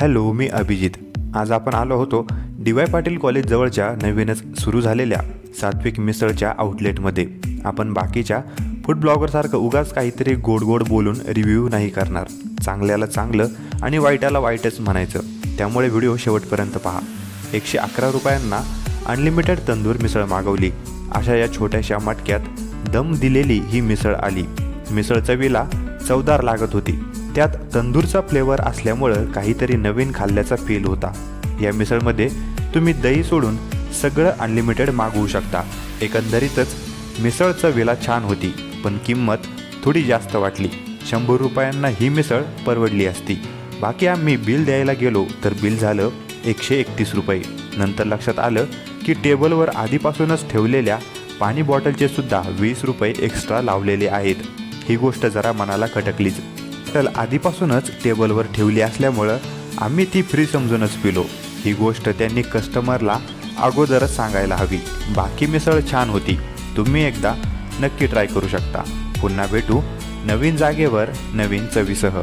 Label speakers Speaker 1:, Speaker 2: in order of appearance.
Speaker 1: Hello मी अभिजित. आज आपण आलो होतो डी वाय पाटील कॉलेज जवळच्या नवीनच सुरू झालेल्या सात्विक मिसळच्या आउटलेटमध्ये आपण बाकीच्या फूड ब्लॉगरसारखं उगाच काहीतरी गोड गोड बोलून रिव्ह्यू नाही करणार. चांगल्याला चांगलं आणि वाईटाला वाईटच म्हणायचं. त्यामुळे व्हिडिओ शेवटपर्यंत पहा. एकशे अकरा रुपयांना अनलिमिटेड तंदूर मिसळ मागवली. अशा या छोट्याशा मटक्यात दम दिलेली ही मिसळ आली. मिसळ चवीला चवदार लागत होती. त्यात तंदूरचा फ्लेवर असल्यामुळं काहीतरी नवीन खाल्ल्याचा फील होता. या मिसळमध्ये तुम्ही दही सोडून सगळं अनलिमिटेड मागवू शकता. एकंदरीतच मिसळ चवीला छान होती पण किंमत थोडी जास्त वाटली. शंभर रुपयांना ही मिसळ परवडली असती. बाकी आम्ही बिल द्यायला गेलो तर बिल झालं एकशे एकतीस रुपये. नंतर लक्षात आलं की टेबलवर आधीपासूनच ठेवलेल्या पाणी बॉटलचे सुद्धा वीस रुपये एक्स्ट्रा लावलेले आहेत. ही गोष्ट जरा मनाला खटकलीच. तर आधीपासूनच टेबलवर ठेवली असल्यामुळं आम्ही ती फ्री समजूनच पिलो. ही गोष्ट त्यांनी कस्टमरला अगोदरच सांगायला हवी. बाकी मिसळ छान होती. तुम्ही एकदा नक्की ट्राय करू शकता. पुन्हा भेटू नवीन जागेवर नवीन चवीसह.